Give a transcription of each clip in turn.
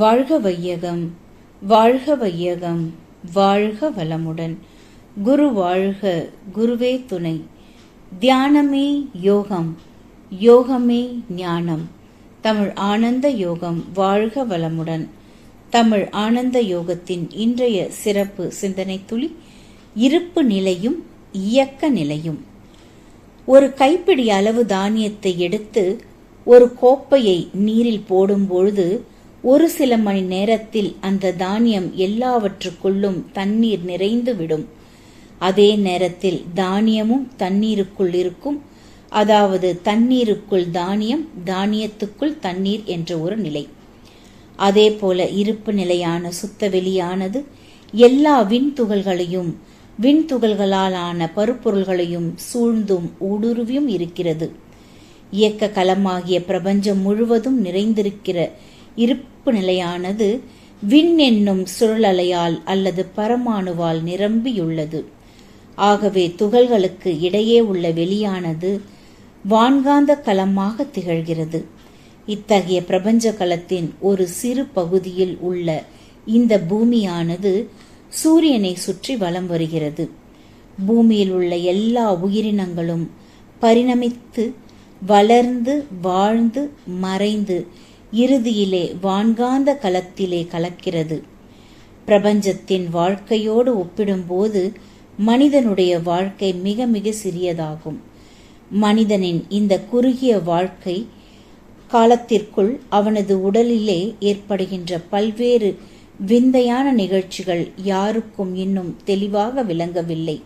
வாழ்க வையகம் வாழ்க வையகம் வாழ்க வளமுடன். குரு வாழ்க குருவே துணை. தியானமே யோகம் யோகமே ஞானம். தமிழ் ஆனந்த யோகம் வாழ்க வளமுடன். தமிழ் ஆனந்த யோகத்தின் இன்றைய சிறப்பு சிந்தனை துளி இருப்பு நிலையும் இயக்க நிலையும். ஒரு கைப்பிடி அளவு தானியத்தை எடுத்து ஒரு கோப்பையை நீரில் போடும்பொழுது ஒரு சில மணி நேரத்தில் அந்த தானியம் எல்லாவற்றுக்குள்ளும் தண்ணீர் நிறைந்து விடும். அதே நேரத்தில் தானியமும் தண்ணீருக்குள் இருக்கும். அதாவது தண்ணீருக்குள் தானியம் தானியத்துக்குள் தண்ணீர் என்ற ஒரு நிலை. அதே போல இருப்பு நிலையான சுத்தவெளியானது எல்லா விண்துகள்களையும் விண்துகள்களாலான பருப்பொருள்களையும் சூழ்ந்தும் ஊடுருவியும் இருக்கிறது. இயக்க களமாகிய பிரபஞ்சம் முழுவதும் நிறைந்திருக்கிற இருப்பு நிலையானது விண் என்னும் சுழலலையால் அல்லது பரமாணுவால் நிரம்பியுள்ளது. ஆகவே துகள்களுக்கு இடையே உள்ள வெளியானது வான்காந்த களமாக திகழ்கிறது. இத்தகைய பிரபஞ்ச களத்தின் ஒரு சிறு பகுதியில் உள்ள இந்த பூமியானது சூரியனை சுற்றி வலம் வருகிறது. பூமியில் உள்ள எல்லா உயிரினங்களும் பரிணமித்து வளர்ந்து வாழ்ந்து மறைந்து இறுதியிலே வான்காந்த களத்திலே கலக்கிறது. பிரபஞ்சத்தின் வாழ்க்கையோடு ஒப்பிடும்போது மனிதனுடைய வாழ்க்கை மிக மிக சிறியதாகும். மனிதனின் இந்த குறுகிய வாழ்க்கை காலத்திற்குள் அவனது உடலிலே ஏற்படுகின்ற பல்வேறு விந்தையான நிகழ்ச்சிகள் யாருக்கும் இன்னும் தெளிவாக விளங்கவில்லை.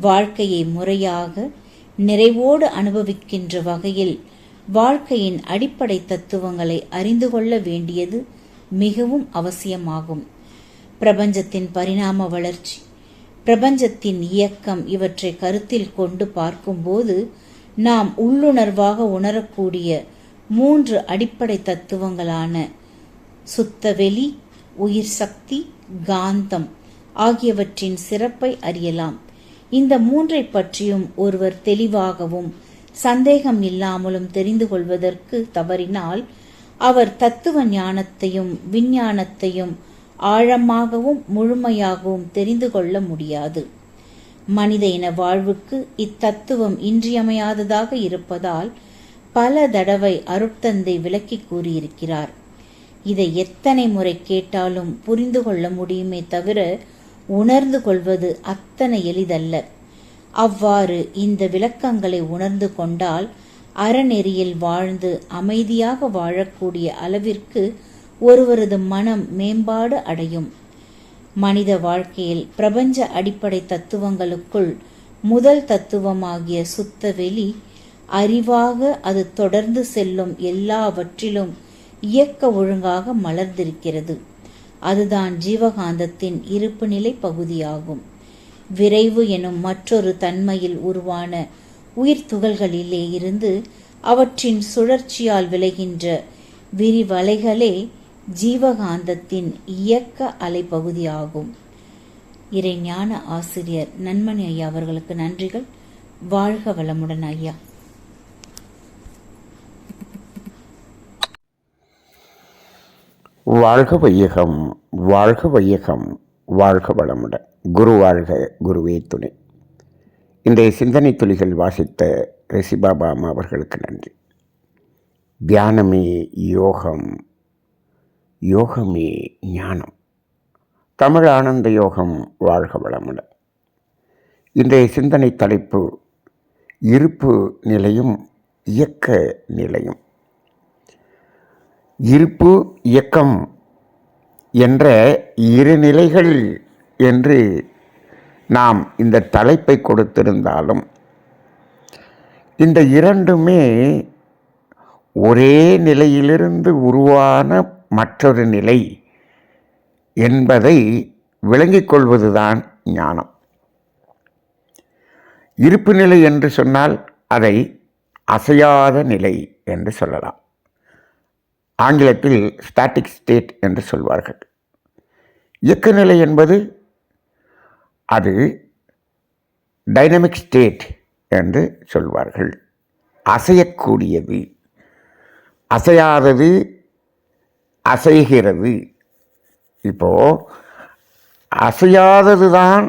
வாழ்க்கையை முறையாக நிறைவோடு அனுபவிக்கின்ற வகையில் வாழ்க்கையின் அடிப்படை தத்துவங்களை அறிந்து கொள்ள வேண்டியது மிகவும் அவசியமாகும். பிரபஞ்சத்தின் பரிணாம வளர்ச்சி பிரபஞ்சத்தின் இயக்கம் இவற்றை கருத்தில் கொண்டு பார்க்கும்போது நாம் உள்ளுணர்வாக உணரக்கூடிய மூன்று அடிப்படை தத்துவங்களான சுத்தவெளி உயிர் சக்தி காந்தம் ஆகியவற்றின் சிறப்பை அறியலாம். இந்த மூன்றை பற்றியும் ஒருவர் தெளிவாகவும் சந்தேகம் இல்லாமலும் தெரிந்து கொள்வதற்கு தவறினால் அவர் தத்துவ ஞானத்தையும் விஞ்ஞானத்தையும் ஆழமாகவும் முழுமையாகவும் தெரிந்து கொள்ள முடியாது. மனித இன வாழ்வுக்கு இத்தத்துவம் இன்றியமையாததாக இருப்பதால் பல தடவை அருட்தந்தை விளக்கி கூறியிருக்கிறார். இதை எத்தனை முறை கேட்டாலும் புரிந்து கொள்ள முடியுமே தவிர உணர்ந்து கொள்வது அத்தனை எளிதல்ல. அவ்வாறு இந்த விளக்கங்களை உணர்ந்து கொண்டால் அறநெறியில் வாழ்ந்து அமைதியாக வாழக்கூடிய அளவிற்கு ஒருவரது மனம் மேம்பாடு அடையும். மனித வாழ்க்கையில் பிரபஞ்ச அடிப்படை தத்துவங்களுக்குள் முதல் தத்துவமாகிய சுத்தவெளி அறிவாக அது தொடர்ந்து செல்லும் எல்லாவற்றிலும் இயக்க ஒழுங்காக மலர்ந்திருக்கிறது. அதுதான் ஜீவகாந்தத்தின் இருப்பு நிலை பகுதியாகும். விரைவு எனும் மற்றொரு தன்மையில் உருவான உயிர் துகள்களிலே இருந்து அவற்றின் சுழற்சியால் விளைகின்ற விரிவலைகளே ஜீவகாந்தத்தின் இயக்க அலைப்பகுதியாகும். இறைஞான ஆசிரியர் நன்மணி ஐயா அவர்களுக்கு நன்றிகள். வாழ்க வளமுடன் ஐயா. வாழ்க வையகம் வாழ்க வையகம் வாழ்க வளமுடன். குரு வாழ்க குருவே துணை. இன்றைய சிந்தனை துளிகள் வாசித்த ரிஷிபாபா அம்மா அவர்களுக்கு நன்றி. தியானமே யோகம் யோகமே ஞானம். தமிழ் ஆனந்த யோகம் வாழ்க வளமுடன் இன்றைய சிந்தனை தலைப்பு இருப்பு நிலையும் இயக்க நிலையும். இருப்பு இயக்கம் என்ற இரு நிலைகள் என்று நாம் இந்த தலைப்பை கொடுத்திருந்தாலும் இந்த இரண்டுமே ஒரே நிலையிலிருந்து உருவான மற்றொரு நிலை என்பதை விளங்கிக் கொள்வதுதான் ஞானம். இருப்பு நிலை என்று சொன்னால் அதை அசையாத நிலை என்று சொல்லலாம். ஆங்கிலத்தில் ஸ்டாட்டிக் ஸ்டேட் என்று சொல்வார்கள். இயக்க நிலை என்பது அது டைனமிக் ஸ்டேட் என்று சொல்வார்கள். அசையக்கூடியது. அசையாதது அசைகிறது. இப்போது அசையாதது தான்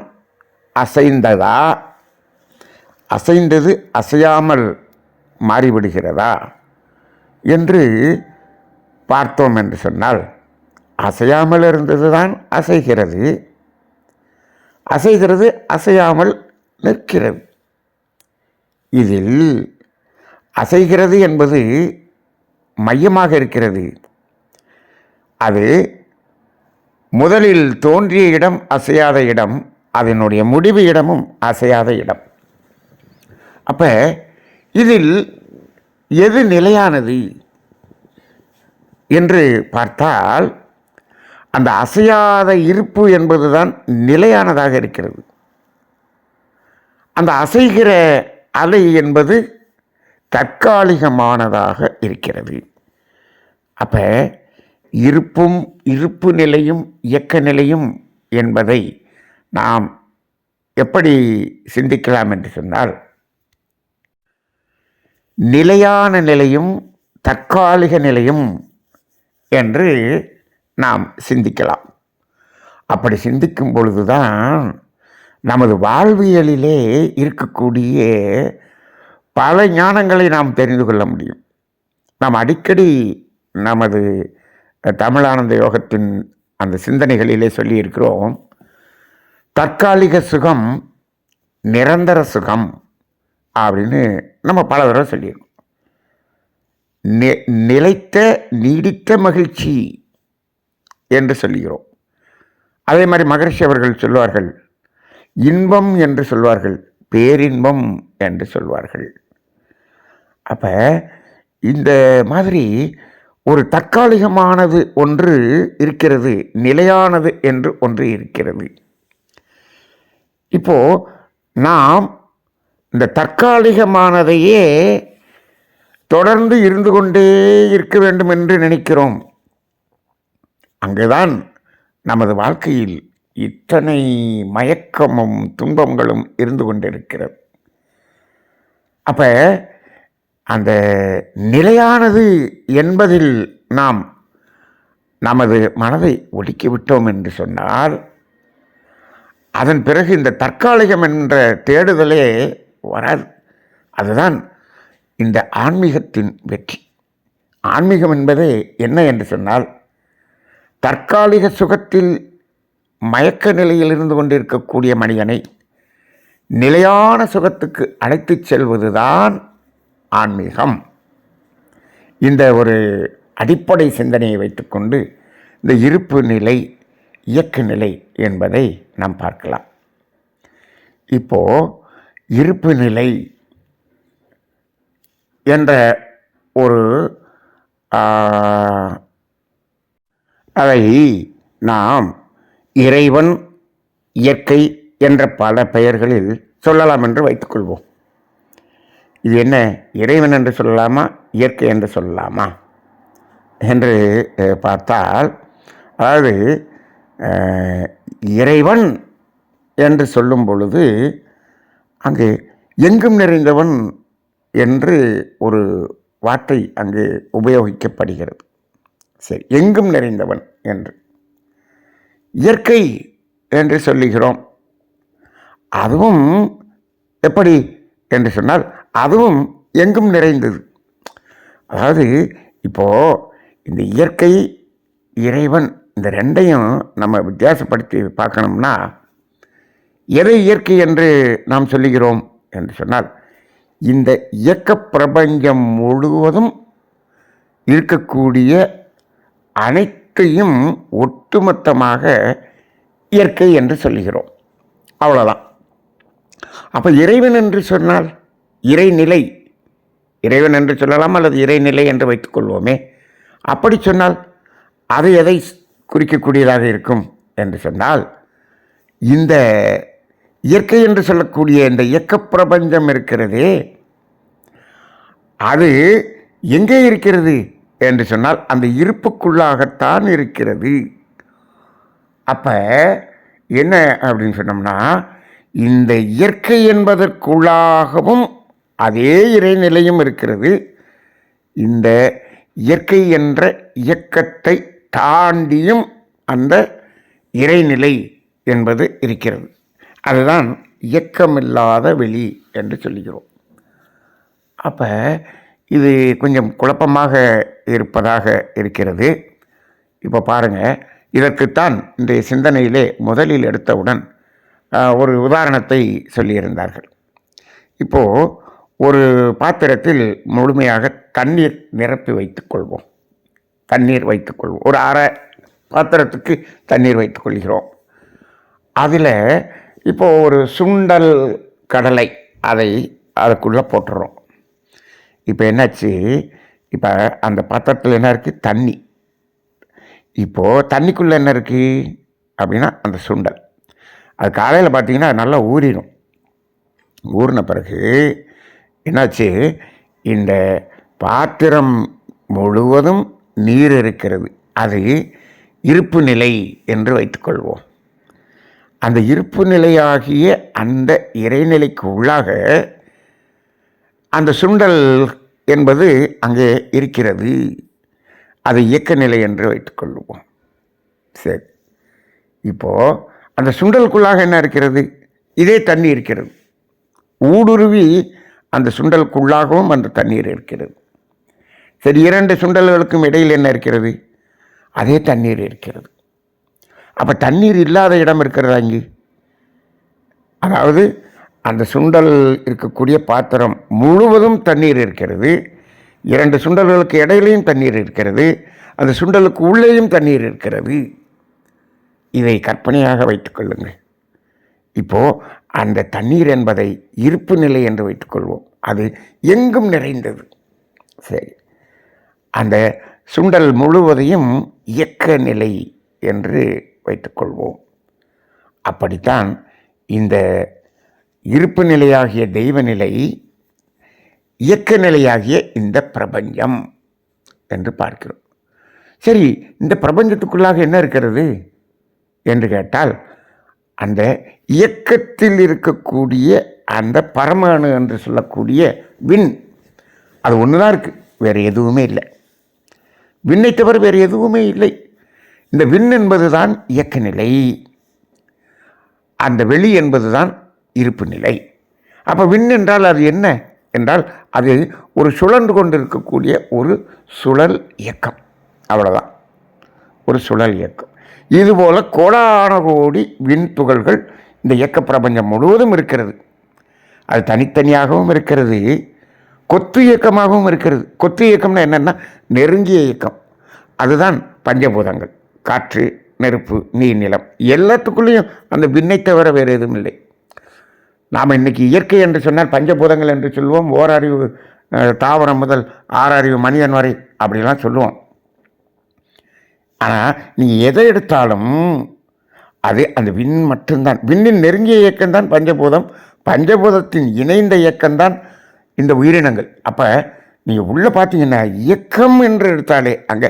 அசைந்ததா? அசைந்தது அசையாமல் மாறிவிடுகிறதா? என்று பார்த்தோம் என்று சொன்னால் அசையாமல் இருந்தது தான் அசைகிறது. அசைகிறது அசையாமல் நிற்கிறது. இதில் அசைகிறது என்பது மையமாக இருக்கிறது. அது முதலில் தோன்றிய இடம் அசையாத இடம் அதனுடைய முடிவு இடமும் அசையாத இடம். அப்போ இதில் எது நிலையானது என்று பார்த்தால் அந்த அசையாத இருப்பு என்பது தான் நிலையானதாக இருக்கிறது. அந்த அசைகிற அலை என்பது தற்காலிகமானதாக இருக்கிறது. அப்போ இருப்பும் இருப்பு நிலையும் இயக்க நிலையும் என்பதை நாம் எப்படி சிந்திக்கலாம் என்று சொன்னால் நிலையான நிலையும் தற்காலிக நிலையும் என்று நாம் சிந்திக்கலாம். அப்படி சிந்திக்கும் பொழுதுதான் நமது வாழ்வியலிலே இருக்கக்கூடிய பல ஞானங்களை நாம் தெரிந்து கொள்ள முடியும். நாம் அடிக்கடி நமது தமிழானந்த யோகத்தின் அந்த சிந்தனைகளிலே சொல்லியிருக்கிறோம் தற்காலிக சுகம் நிரந்தர சுகம் அப்படின்னு நம்ம பல தடவை சொல்லியிருக்கோம். நிலைத்த நீடித்த மகிழ்ச்சி என்று சொல்லுகிறோம். அதே மாதிரி மகரிஷி அவர்கள் சொல்வார்கள் இன்பம் என்று சொல்வார்கள் பேரின்பம் என்று சொல்வார்கள். அப்போ இந்த மாதிரி ஒரு தற்காலிகமானது ஒன்று இருக்கிறது நிலையானது என்று ஒன்று இருக்கிறது. இப்போது நாம் இந்த தற்காலிகமானதையே தொடர்ந்து இருந்து கொண்டே இருக்க வேண்டும் என்று நினைக்கிறோம். அங்குதான் நமது வாழ்க்கையில் இத்தனை மயக்கமும் துன்பங்களும் இருந்து கொண்டிருக்கிறது. அப்போ அந்த நிலையானது என்பதில் நாம் நமது மனதை ஒடுக்கிவிட்டோம் என்று சொன்னால் அதன் பிறகு இந்த தற்காலிகம் என்ற தேடுதலே வராது. அதுதான் இந்த ஆன்மீகத்தின் வெற்றி. ஆன்மீகம் என்பது என்ன என்று சொன்னால் தற்காலிக சுகத்தில் மயக்க நிலையில் இருந்து கொண்டிருக்கக்கூடிய மனிதனை நிலையான சுகத்துக்கு அழைத்துச் செல்வதுதான் ஆன்மீகம். இந்த ஒரு அடிப்படை சிந்தனையை வைத்துக்கொண்டு இந்த இருப்பு நிலை இயக்க நிலை என்பதை நாம் பார்க்கலாம். இப்போது இருப்பு நிலை என்ற ஒரு அதை நாம் இறைவன் இயற்கை என்ற பல பெயர்களில் சொல்லலாம் என்று வைத்துக்கொள்வோம். இது என்ன? இறைவன் என்று சொல்லலாமா? இயற்கை என்று சொல்லலாமா? என்று பார்த்தால் அதாவது இறைவன் என்று சொல்லும் பொழுது அங்கு எங்கும் நிறைந்தவன் என்று ஒரு வார்த்தை அங்கு உபயோகிக்கப்படுகிறது. சரி எங்கும் நிறைந்தவன் என்று. இயற்கை என்று சொல்லுகிறோம். அதுவும் எப்படி என்று சொன்னால் அதுவும் எங்கும் நிறைந்தது. அதாவது இப்போது இந்த இயற்கை இறைவன் இந்த ரெண்டையும் நம்ம வித்தியாசப்படுத்தி பார்க்கணும்னா எதை இயற்கை என்று நாம் சொல்லுகிறோம் என்று சொன்னால் இந்த இயக்க பிரபஞ்சம் முழுவதும் இருக்கக்கூடிய அனைத்தையும் ஒட்டுமொத்தமாக இயற்கை என்று சொல்லுகிறோம். அவ்வளோதான் அப்போ இறைவன் என்று சொன்னால் இறைநிலை. இறைவன் என்று சொல்லலாம் அல்லது இறைநிலை என்று வைத்துக்கொள்வோமே அப்படி சொன்னால் அது எதை குறிக்கக்கூடியதாக இருக்கும் என்று சொன்னால் இந்த இயற்கை என்று சொல்லக்கூடிய இந்த இயக்க பிரபஞ்சம் இருக்கிறதே அது எங்கே இருக்கிறது? என்று சொன்னால் அந்த இருப்புக்குள்ளாகத்தான் இருக்கிறது. அப்போ என்ன அப்படின்னு சொன்னோம்னா இந்த இயற்கை என்பதற்குள்ளாகவும் அதே இறைநிலையும் இருக்கிறது. இந்த இயற்கை என்ற இயக்கத்தை தாண்டியும் அந்த இறைநிலை என்பது இருக்கிறது. அதுதான் இயக்கமில்லாத வெளி என்று சொல்லுகிறோம் அப்போ இது கொஞ்சம் குழப்பமாக இருப்பதாக இருக்கிறது. இப்போ பாருங்கள் இதற்குத்தான் இன்றைய சிந்தனையிலே முதலில் எடுத்தவுடன் ஒரு உதாரணத்தை சொல்லியிருந்தார்கள். இப்போது ஒரு பாத்திரத்தில் முழுமையாக தண்ணீர் நிரப்பி வைத்துக்கொள்வோம் தண்ணீர் வைத்துக்கொள்வோம் ஒரு அரை பாத்திரத்துக்கு தண்ணீர் வைத்துக்கொள்கிறோம் அதில் இப்போது ஒரு சுண்டல் கடலை அதை அதுக்குள்ளே போட்டுறோம். இப்போ என்னாச்சு? இப்போ அந்த பாத்திரத்தில் என்ன இருக்குது தண்ணி. இப்போது தண்ணிக்குள்ளே என்ன இருக்குது அப்படின்னா அந்த சுண்டல். அது காலையில் பார்த்தீங்கன்னா நல்லா ஊறிடும் ஊறின பிறகு என்னாச்சு? இந்த பாத்திரம் முழுவதும் நீர் இருக்கிறது. அது இருப்பு நிலை என்று வைத்துக்கொள்வோம் அந்த இருப்பு நிலையாகிய அந்த இறைநிலைக்கு உள்ளாக அந்த சுண்டல் என்பது அங்கே இருக்கிறது. அது இயக்க நிலை என்று வைத்துக்கொள்வோம் சரி. இப்போது அந்த சுண்டலுக்குள்ளாக என்ன இருக்கிறது? இதே தண்ணி இருக்கிறது. ஊடுருவி அந்த சுண்டலுக்குள்ளாகவும் அந்த தண்ணீர் இருக்கிறது. சரி இரண்டு சுண்டல்களுக்கும் இடையில் என்ன இருக்கிறது? அதே தண்ணீர் இருக்கிறது. அப்போ தண்ணீர் இல்லாத இடம் இருக்கிறதா இங்கே? அதாவது அந்த சுண்டல் இருக்கக்கூடிய பாத்திரம் முழுவதும் தண்ணீர் இருக்கிறது. இரண்டு சுண்டல்களுக்கு இடையிலையும் தண்ணீர் இருக்கிறது. அந்த சுண்டலுக்கு உள்ளேயும் தண்ணீர் இருக்கிறது. இதை கற்பனையாக வைத்துக்கொள்ளுங்கள் இப்போது அந்த தண்ணீர் என்பதை இருப்பு நிலை என்று வைத்துக்கொள்வோம் அது எங்கும் நிறைந்தது. சரி. அந்த சுண்டல் முழுவதையும் இயக்க நிலை என்று வைத்துக்கொள்வோம் அப்படித்தான் இந்த இருப்பு நிலையாகிய தெய்வ நிலை இயக்க நிலையாகிய இந்த பிரபஞ்சம் என்று பார்க்கிறோம். சரி இந்த பிரபஞ்சத்துக்குள்ளாக என்ன இருக்கிறது என்று கேட்டால் அந்த இயக்கத்தில் இருக்கக்கூடிய அந்த பரமானு என்று சொல்லக்கூடிய விண் அது ஒன்று தான் இருக்குது வேறு எதுவுமே இல்லை. விண்ணை தவிர வேறு எதுவுமே இல்லை. இந்த விண் என்பது தான் இயக்க நிலை அந்த வெளி என்பது தான் இருப்பு நிலை. அப்போ விண் என்றால் அது என்ன? என்றால் அது ஒரு சுழன்று கொண்டிருக்கக்கூடிய ஒரு சுழல் இயக்கம். அவ்வளோதான் ஒரு சுழல் இயக்கம். இதுபோல் கோடான கோடி விண் துகள்கள் இந்த இயக்க பிரபஞ்சம் முழுவதும் இருக்கிறது. அது தனித்தனியாகவும் இருக்கிறது. கொத்து இயக்கமாகவும் இருக்கிறது. கொத்து இயக்கம்னா என்னென்னா நெருங்கிய இயக்கம். அதுதான் பஞ்சபூதங்கள். காற்று நெருப்பு நீர் நிலம் எல்லாத்துக்குள்ளேயும் அந்த விண்ணை தவிர வேறு எதுவும் இல்லை. நாம் இன்றைக்கி இயற்கை என்று சொன்னால் பஞ்சபூதங்கள் என்று சொல்லுவோம் ஓரறிவு தாவரம் முதல் ஆறறிவு மனிதன் வரை அப்படிலாம் சொல்லுவோம். ஆனால் நீங்கள் எதை எடுத்தாலும் அது அந்த விண் மட்டும்தான். விண்ணின் நெருங்கிய இயக்கம்தான் பஞ்சபூதம். பஞ்சபூதத்தின் இணைந்த இயக்கம்தான் இந்த உயிரினங்கள். அப்போ நீங்கள் உள்ளே பார்த்தீங்கன்னா இயக்கம் என்று எடுத்தாலே அங்கே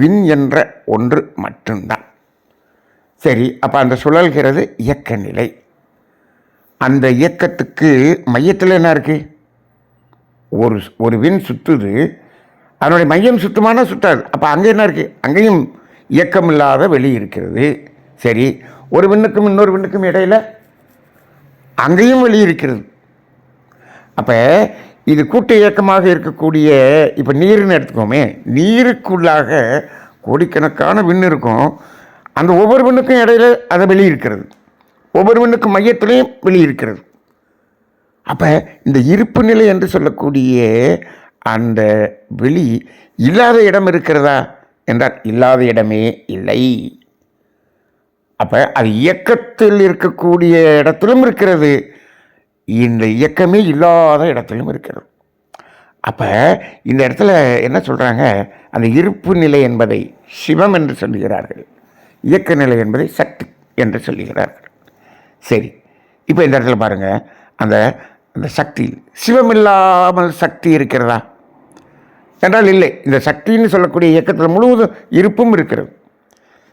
விண் என்ற ஒன்று மட்டும்தான். சரி அப்போ அந்த சுழல்கிறது இயக்க நிலை. அந்த இயக்கத்துக்கு மையத்தில் என்ன இருக்குது ஒரு ஒரு வின் சுற்றுது அதனுடைய மையம் சுத்தமான சுற்றாது அப்போ அங்கே என்ன இருக்குது அங்கேயும் இயக்கம் இல்லாத வெளி இருக்கிறது. சரி. ஒரு விண்ணுக்கும் இன்னொரு விண்ணுக்கும் இடையில் அங்கேயும் வெளி இருக்கிறது. அப்போ இது கூட்டு இயக்கமாக இருக்கக்கூடிய இப்போ நீர்னு எடுத்துக்கோமே. நீருக்குள்ளாக கோடிக்கணக்கான விண் இருக்கும். அந்த ஒவ்வொரு விண்ணுக்கும் இடையில அதை வெளியிருக்கிறது ஒவ்வொருவனுக்கு மையத்திலையும் வெளி இருக்கிறது அப்போ இந்த இருப்பு நிலை என்று சொல்லக்கூடிய அந்த வெளி இல்லாத இடம் இருக்கிறதா? என்றால் இல்லாத இடமே இல்லை. அப்போ அது இயக்கத்தில் இருக்கக்கூடிய இடத்திலும் இருக்கிறது. இந்த இயக்கமே இல்லாத இடத்திலும் இருக்கிறது. அப்போ இந்த இடத்துல என்ன சொல்கிறாங்க அந்த இருப்பு நிலை என்பதை சிவம் என்று சொல்லுகிறார்கள். இயக்க நிலை என்பதை சக்தி என்று சொல்லுகிறார்கள். சரி. இப்போ இந்த இடத்துல பாருங்கள் அந்த அந்த சக்தி சிவம் இல்லாமல் சக்தி இருக்கிறதா? என்றால் இல்லை. இந்த சக்தின்னு சொல்லக்கூடிய இயக்கத்தில் முழுவதும் இருப்பும் இருக்கிறது.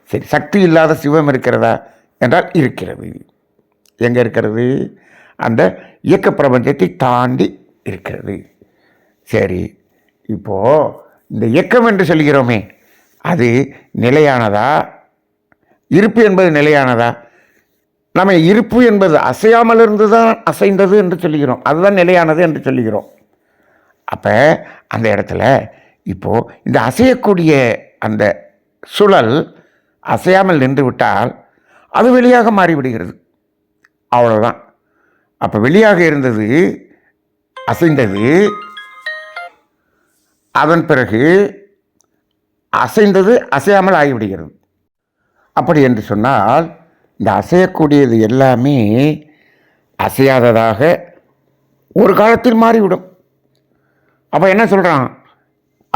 சரி சக்தி இல்லாத சிவம் இருக்கிறதா? என்றால் இருக்கிறது. எங்கே இருக்கிறது? அந்த இயக்க பிரபஞ்சத்தை தாண்டி இருக்கிறது. சரி இப்போது இந்த இயக்கம் என்று சொல்கிறோமே அது நிலையானதா? இருப்பு என்பது நிலையானதா? நம்ம இருப்பு என்பது அசையாமல் இருந்து தான் அசைந்தது என்று சொல்லுகிறோம். அதுதான் நிலையானது என்று சொல்லுகிறோம். அப்போ அந்த இடத்துல இப்போது இந்த அசையக்கூடிய அந்த சுழல் அசையாமல் நின்று விட்டால் அது வெளியாக மாறிவிடுகிறது. அவ்வளோதான் அப்போ வெளியாக இருந்தது அசைந்தது அதன் பிறகு அசைந்தது அசையாமல் ஆகிவிடுகிறது. அப்படி என்று சொன்னால் இந்த அசையக்கூடியது எல்லாமே அசையாததாக ஒரு காலத்தில் மாறிவிடும். அப்போ என்ன சொல்கிறான்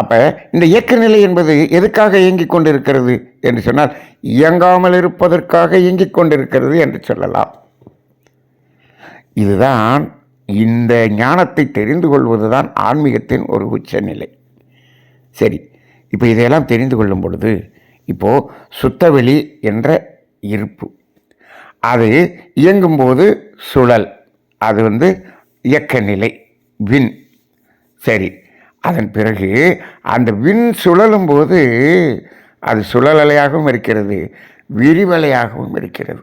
அப்போ இந்த இயக்க நிலை என்பது எதுக்காக இயங்கிக் கொண்டிருக்கிறது என்று சொன்னால் இயங்காமல் இருப்பதற்காக இயங்கிக் கொண்டிருக்கிறது என்று சொல்லலாம். இதுதான் இந்த ஞானத்தை தெரிந்து கொள்வது தான் ஆன்மீகத்தின் ஒரு உச்சநிலை. சரி இப்போ இதையெல்லாம் தெரிந்து கொள்ளும் பொழுது இப்போது சுத்தவெளி என்ற இருப்பு. அது இயங்கும்போது சுழல். அது வந்து இயக்க நிலை வின். சரி அதன் பிறகு அந்த விண் சுழலும் போது அது சுழலலையாகவும் இருக்கிறது விரிவலையாகவும் இருக்கிறது.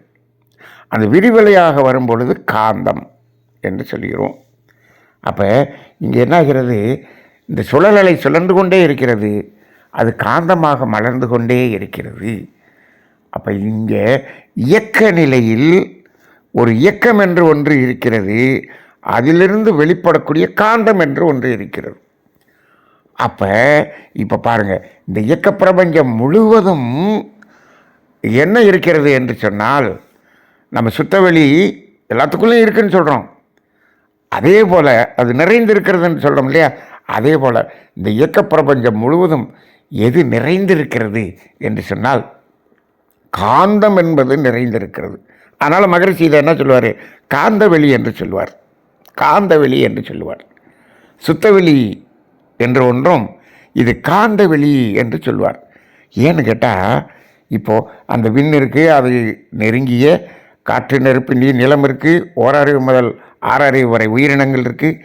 அந்த விரிவலையாக வரும் பொழுது காந்தம் என்று சொல்கிறோம். அப்போ இங்கே என்ன ஆகிறது இந்த சுழலலை சுழன்று கொண்டே இருக்கிறது. அது காந்தமாக மலர்ந்து கொண்டே இருக்கிறது. அப்போ இங்கே இயக்க நிலையில் ஒரு இயக்கம் என்று ஒன்று இருக்கிறது அதிலிருந்து வெளிப்படக்கூடிய காந்தம் என்று ஒன்று இருக்கிறது. அப்போ இப்போ பாருங்கள் இந்த இயக்க பிரபஞ்சம் முழுவதும் என்ன இருக்கிறது என்று சொன்னால் நம்ம சுத்தவெளி எல்லாத்துக்குள்ளேயும் இருக்குதுன்னு சொல்கிறோம் அதே போல் அது நிறைந்திருக்கிறதுன்னு சொல்கிறோம் இல்லையா? அதே போல் இந்த இயக்க பிரபஞ்சம் முழுவதும் எது நிறைந்திருக்கிறது என்று சொன்னால் காந்தம் என்பது நிறைந்திருக்கிறது. அதனால் மகரிஷி இதை என்ன சொல்லுவார்? காந்தவெளி என்று சொல்லுவார். காந்தவெளி என்று சொல்லுவார். சுத்தவெளி என்று ஒன்றும் இது காந்தவெளி என்று சொல்லுவார். ஏன்னு கேட்டால் இப்போது அந்த விண் இருக்குது அது நெருங்கிய காற்று நெருப்பு நீர் நிலம் இருக்குது ஓரறிவு முதல் ஆறறிவு வரை உயிரினங்கள் இருக்குது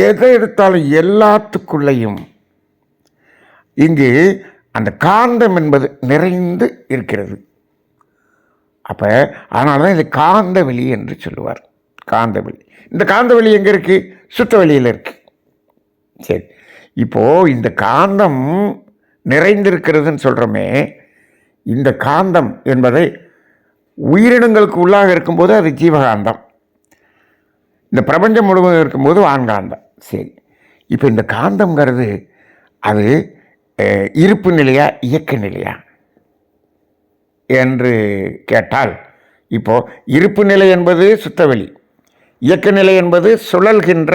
எதை எடுத்தாலும் எல்லாத்துக்குள்ளேயும் இங்கு அந்த காந்தம் என்பது நிறைந்து இருக்கிறது. அப்போ அதனால தான் இது காந்தவெளி என்று சொல்லுவார். காந்தவெளி. இந்த காந்தவெளி எங்கே இருக்குது சுத்தவெளியில் இருக்குது சரி. இப்போது இந்த காந்தம் நிறைந்திருக்கிறதுன்னு சொல்கிறோமே இந்த காந்தம் என்பதை உயிரினங்களுக்கு உள்ளாக இருக்கும்போது அது ஜீவகாந்தம். இந்த பிரபஞ்சம் முழுவதும் இருக்கும்போது வான்காந்தம் சரி. இப்போ இந்த காந்தம்ங்கிறது அது இருப்பு நிலையா இயக்க நிலையா? என்று கேட்டால் இப்போ இருப்பு நிலை என்பது சுத்தவெளி இயக்க நிலை என்பது சுழல்கின்ற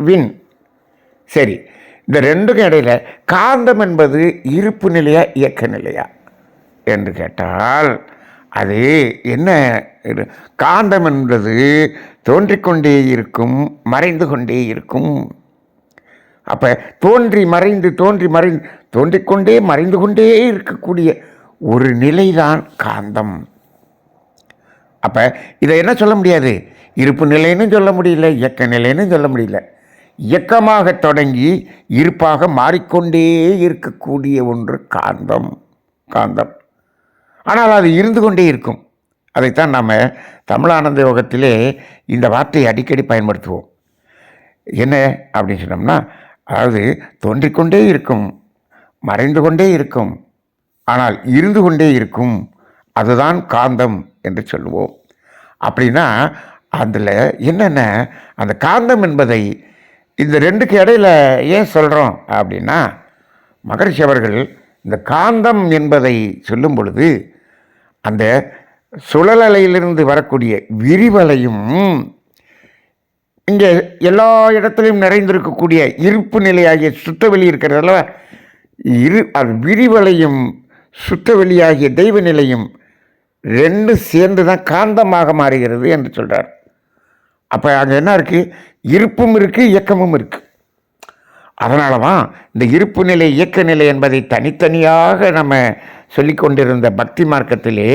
வின். சரி இந்த ரெண்டுக்கும் இடையில் காந்தம் என்பது இருப்பு நிலையா இயக்க நிலையா? என்று கேட்டால் அது என்ன இது? காந்தம் என்பது தோன்றிக்கொண்டே இருக்கும் மறைந்து கொண்டே இருக்கும் அப்போ தோன்றி மறைந்து தோன்றி மறைந்து தோன்றிக்கொண்டே மறைந்து கொண்டே இருக்கக்கூடிய ஒரு நிலைதான் காந்தம். அப்போ இதை என்ன சொல்ல முடியாது? இருப்பு நிலைன்னு சொல்ல முடியல இயக்க நிலைன்னு சொல்ல முடியல. இயக்கமாக தொடங்கி இருப்பாக மாறிக்கொண்டே இருக்கக்கூடிய ஒன்று காந்தம் காந்தம். ஆனால் அது இருந்து கொண்டே இருக்கும். அதைத்தான் நாம் தமிழானந்த யோகத்திலே இந்த வார்த்தையை அடிக்கடி பயன்படுத்துவோம். என்ன அப்படின்னு சொன்னோம்னா அதாவது தோன்றிக்கொண்டே இருக்கும் மறைந்து கொண்டே இருக்கும் ஆனால் இருந்து கொண்டே இருக்கும் அதுதான் காந்தம் என்று சொல்லுவோம். அப்படின்னா அதில் என்னென்ன அந்த காந்தம் என்பதை இந்த ரெண்டுக்கு இடையில ஏன் சொல்கிறோம் அப்படின்னா மகரிஷி அவர்கள் இந்த காந்தம் என்பதை சொல்லும் பொழுது அந்த சுழலலையிலிருந்து வரக்கூடிய விரிவலையும் இங்கே எல்லா இடத்துலையும் நிறைந்திருக்கக்கூடிய இருப்பு நிலையாகிய சுத்தவெளி இருக்கிறதுல இரு அது விரிவலையும் சுத்தவெளியாகிய தெய்வ நிலையும் ரெண்டு சேர்ந்து தான் காந்தமாக மாறுகிறது என்று சொல்கிறார் அப்போ அங்கே என்ன இருக்குது இருப்பும் இருக்குது இயக்கமும் இருக்குது அதனால தான் இந்த இருப்பு நிலை இயக்க நிலை என்பதை தனித்தனியாக நம்ம சொல்லி கொண்டிருந்த பக்தி மார்க்கத்திலே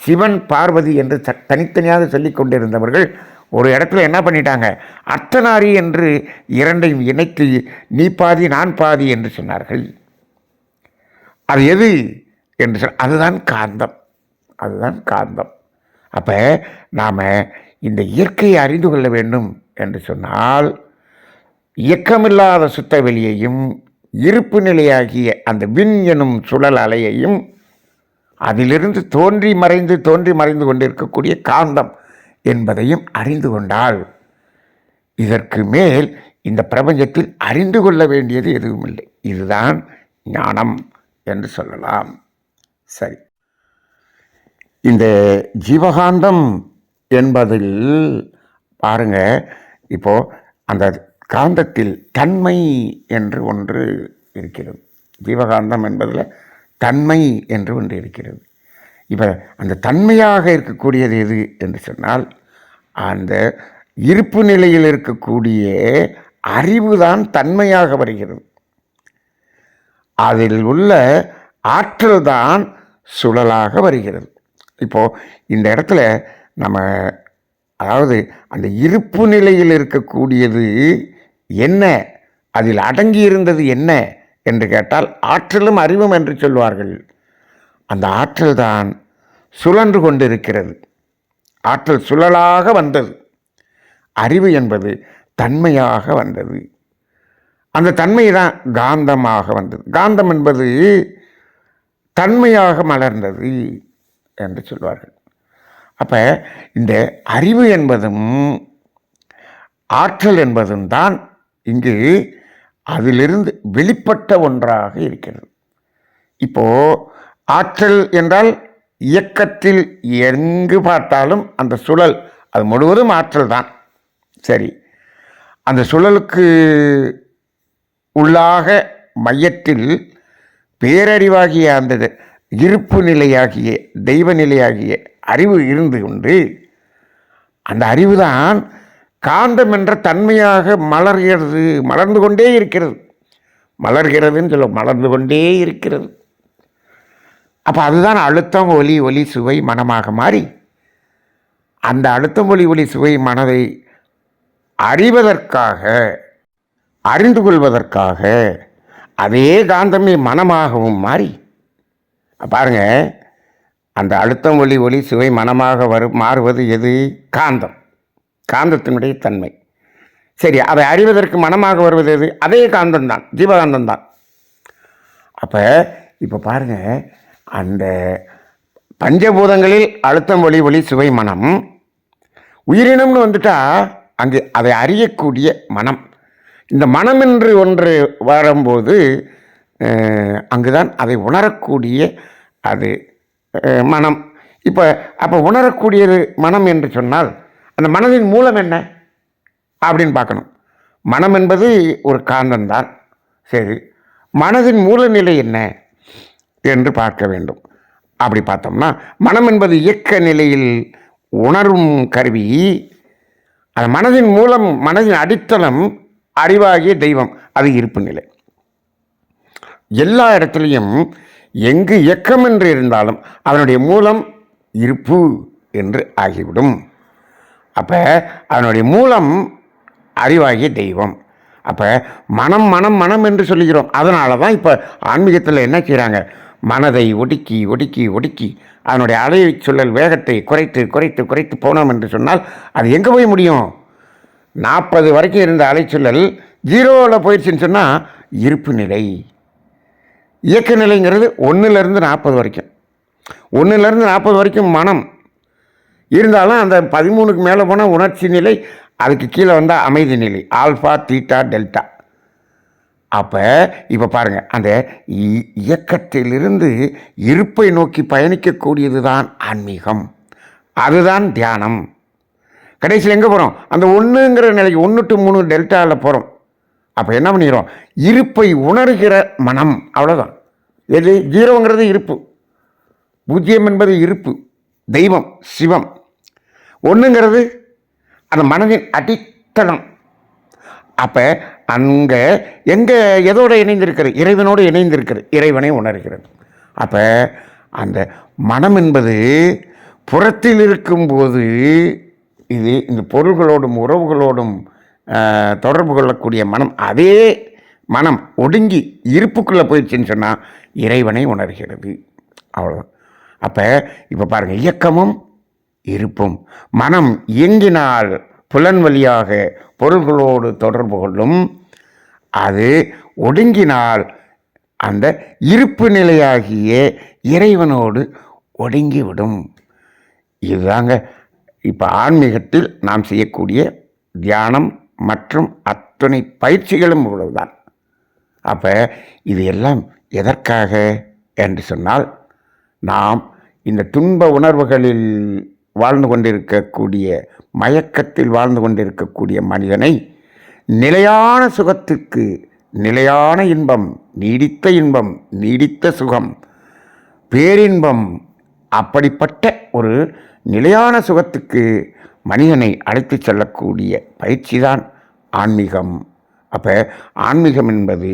சிவன் பார்வதி என்று தனித்தனியாக சொல்லிக் கொண்டிருந்தவர்கள் ஒரு இடத்துல என்ன பண்ணிட்டாங்க? அர்த்தநாரி என்று இரண்டையும் இணைத்து நீ பாதி நான் பாதி என்று சொன்னார்கள். அது எது? என்று சொல் அதுதான் காந்தம். அதுதான் காந்தம். அப்போ நாம் இந்த இயற்கையை அறிந்து கொள்ள வேண்டும் என்று சொன்னால் இயக்கமில்லாத சுத்த வெளியையும் இருப்பு நிலையாகிய அந்த விண் எனும் சுழல் அலையையும் அதிலிருந்து தோன்றி மறைந்து தோன்றி மறைந்து கொண்டிருக்கக்கூடிய காந்தம். என்பதையும் அறிந்து கொண்டால் இதற்கு மேல் இந்த பிரபஞ்சத்தில் அறிந்து கொள்ள வேண்டியது எதுவும் இல்லை. இதுதான் ஞானம் என்று சொல்லலாம். சரி. இந்த ஜீவகாந்தம் என்பதில் பாருங்க இப்போ அந்த காந்தத்தில் தன்மை என்று ஒன்று இருக்கிறது. ஜீவகாந்தம் என்பதில் தன்மை என்று ஒன்று இருக்கிறது. இப்போ அந்த தன்மையாக இருக்கக்கூடியது எது என்று சொன்னால் அந்த இருப்பு நிலையில் இருக்கக்கூடிய அறிவு தான் தன்மையாக வருகிறது. அதில் உள்ள ஆற்றல் தான் சுழலாக வருகிறது. இப்போது இந்த இடத்துல நம்ம அதாவது அந்த இருப்பு நிலையில் இருக்கக்கூடியது என்ன? அதில் அடங்கி இருந்தது என்ன என்று கேட்டால் ஆற்றலும் அறிவும் என்று சொல்வார்கள். அந்த ஆற்றல் தான் சுழன்று கொண்டிருக்கிறது. ஆற்றல் சுழலாக வந்தது. அறிவு என்பது தன்மையாக வந்தது. அந்த தன்மை தான் காந்தமாக வந்தது. காந்தம் என்பது தன்மையாக மலர்ந்தது என்று சொல்வார்கள். அப்போ இந்த அறிவு என்பதும் ஆற்றல் என்பதும் தான் இங்கு அதிலிருந்து வெளிப்பட்ட ஒன்றாக இருக்கிறது. இப்போ ஆற்றல் என்றால் இயக்கத்தில் எங்கு பார்த்தாலும் அந்த சுழல் அது முழுவதும் ஆற்றல் தான். சரி. அந்த சுழலுக்கு உள்ளாக மையத்தில் பேரறிவாகிய அந்த இருப்பு நிலையாகிய தெய்வ நிலையாகிய அறிவு இருந்து கொண்டு அந்த அறிவு தான் காந்தம் என்ற தன்மையாக மலர்கிறது மலர்ந்து கொண்டே இருக்கிறது. மலர்கிறதுன்னு சொல்ல மலர்ந்து கொண்டே இருக்கிறது. அப்போ அதுதான் அழுத்தம் ஒலி ஒலி சுவை மனமாக மாறி. அந்த அழுத்தம் ஒலி ஒலி சுவை மனதை அறிவதற்காக அறிந்து கொள்வதற்காக அதே காந்தமே மனமாகவும் மாறி. பாருங்க. அந்த அழுத்தம் ஒலி ஒளி சுவை மனமாக வரும் மாறுவது எது? காந்தம். காந்தத்தினுடைய தன்மை. சரி அதை அறிவதற்கு மனமாக வருவது எது? அதே காந்தம் தான் ஜீவகாந்தம் தான் அப்போ இப்போ பாருங்க. அந்த பஞ்சபூதங்களில் அழுத்தம் ஒளி ஒளி சுவை மனம். உயிரினம்னு வந்துட்டால் அங்கு அதை அறியக்கூடிய மனம். இந்த மனம் என்று ஒன்று வரும்போது அங்குதான் அதை உணரக்கூடிய அது மனம். இப்போ அப்போ உணரக்கூடியது மனம் என்று சொன்னால் அந்த மனதின் மூலம் என்ன? அப்படின்னு பார்க்கணும். மனம் என்பது ஒரு காந்தம்தான். சரி. மனதின் மூலநிலை என்ன? என்று பார்க்க வேண்டும். அப்படி பார்த்தோம்னா மனம் என்பது இயக்க நிலையில் உணரும் கருவி. அது மனதின் மூலம் மனதின் அடித்தளம் அறிவாகிய தெய்வம். அது இருப்பு நிலை. எல்லா இடத்துலையும் எங்கு இயக்கம் என்று இருந்தாலும் அதனுடைய மூலம் இருப்பு என்று ஆகிவிடும். அப்போ அதனுடைய மூலம் அறிவாகிய தெய்வம். அப்போ மனம் மனம் மனம் என்று சொல்லுகிறோம். அதனால தான் இப்போ ஆன்மீகத்தில் என்ன செய்கிறாங்க மனதை ஒடுக்கி ஒடுக்கி ஒடுக்கி அதனுடைய அலை சொல்லல் வேகத்தை குறைத்து குறைத்து குறைத்து போனோம் என்று சொன்னால் அது எங்கே போய் முடியும்? நாற்பது வரைக்கும் இருந்த அலைச்சொல்லல் ஜீரோவில் போயிடுச்சுன்னு சொன்னால் இருப்பு நிலை. இயக்க நிலைங்கிறது ஒன்றுலேருந்து நாற்பது வரைக்கும். ஒன்றுலேருந்து நாற்பது வரைக்கும் மனம். இருந்தாலும் அந்த பதிமூணுக்கு மேலே போனால் உணர்ச்சி நிலை அதுக்கு கீழே வந்தால் அமைதி நிலை. Alpha theta delta. அப்போ இப்போ பாருங்கள் அந்த இ- இயக்கத்திலிருந்து இருப்பை நோக்கி பயணிக்கக்கூடியது தான் ஆன்மீகம். அதுதான் தியானம். கடைசியில் எங்கே போகிறோம் அந்த ஒன்றுங்கிற நிலைக்கு ஒன்று டு மூணு டெல்டாவில் போகிறோம் அப்போ என்ன பண்ணிடுறோம் இருப்பை உணர்கிற மனம் அவ்வளோதான் எது? ஜீரோங்கிறது இருப்பு. பூஜ்ஜியம் என்பது இருப்பு. தெய்வம் சிவம். ஒன்றுங்கிறது அந்த மனதின் அடித்தளம். அப்போ அங்கே எங்கே எதோடு இணைந்திருக்கிற இறைவனோடு இணைந்திருக்கிற இறைவனை உணர்கிறது. அப்போ அந்த மனம் என்பது புறத்தில் இருக்கும்போது இது இந்த பொருள்களோடும் உறவுகளோடும் தொடர்பு கொள்ளக்கூடிய மனம் அதே மனம் ஒடுங்கி இருப்புக்குள்ளே போயிடுச்சுன்னு சொன்னால் இறைவனை உணர்கிறது. அவ்வளோ அப்போ இப்போ பாருங்கள் இயக்கமும் இருப்பும். மனம் இயங்கினால் புலன் வழியாக பொருள்களோடு தொடர்பு கொள்ளும் அது ஒடுங்கினால் அந்த இருப்பு நிலையாகிய இறைவனோடு ஒடுங்கிவிடும். இதுதாங்க இப்போ ஆன்மீகத்தில் நாம் செய்யக்கூடிய தியானம் மற்றும் அத்துணை பயிற்சிகளும் இவ்வளவுதான். அப்போ இது எல்லாம் எதற்காக என்று சொன்னால் நாம் இந்த துன்ப உணர்வுகளில் வாழ்ந்து கொண்டிருக்கக்கூடிய மயக்கத்தில் வாழ்ந்து கொண்டிருக்கக்கூடிய மனிதனை நிலையான சுகத்திற்கு நிலையான இன்பம் நீடித்த இன்பம் நீடித்த சுகம் பேரின்பம் அப்படிப்பட்ட ஒரு நிலையான சுகத்துக்கு மனிதனை அழைத்து செல்லக்கூடிய பயிற்சி தான் ஆன்மீகம். அப்போ ஆன்மீகம் என்பது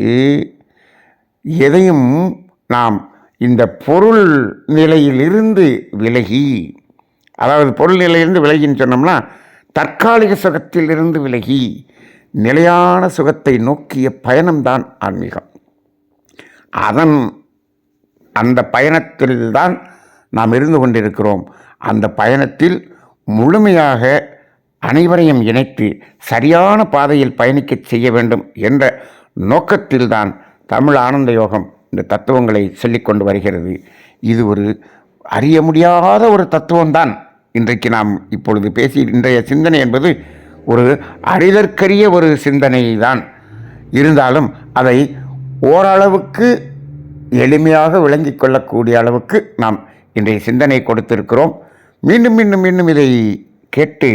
எதையும் நாம் இந்த பொருள் நிலையிலிருந்து விலகி அதாவது பொருள் நிலையிலிருந்து விலகின்னு சொன்னோம்னா தற்காலிக சுகத்திலிருந்து விலகி நிலையான சுகத்தை நோக்கிய பயணம்தான் ஆன்மீகம். அதன் அந்த பயணத்தில்தான் நாம் இருந்து கொண்டிருக்கிறோம். அந்த பயணத்தில் முழுமையாக அனைவரையும் இணைத்து சரியான பாதையில் பயணிக்கச் செய்ய வேண்டும் என்ற நோக்கத்தில்தான் தமிழ் ஆனந்த யோகம் இந்த தத்துவங்களை சொல்லிக்கொண்டு வருகிறது. இது ஒரு அறிய முடியாத ஒரு தத்துவம்தான். இன்றைக்கு நாம் இப்பொழுது பேசி இன்றைய சிந்தனை என்பது ஒரு அறிதற்கரிய ஒரு சிந்தனை தான் இருந்தாலும் அதை ஓரளவுக்கு எளிமையாக விளங்கி கொள்ளக்கூடிய அளவுக்கு நாம் இன்றைய சிந்தனை கொடுத்திருக்கிறோம். மீண்டும் மீண்டும் மீண்டும் இதை கேட்டு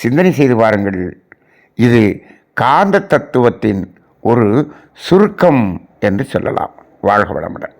சிந்தனை செய்து பாருங்கள். இது காந்த தத்துவத்தின் ஒரு சுருக்கம் என்று சொல்லலாம். வாழ்க வளமுடன்.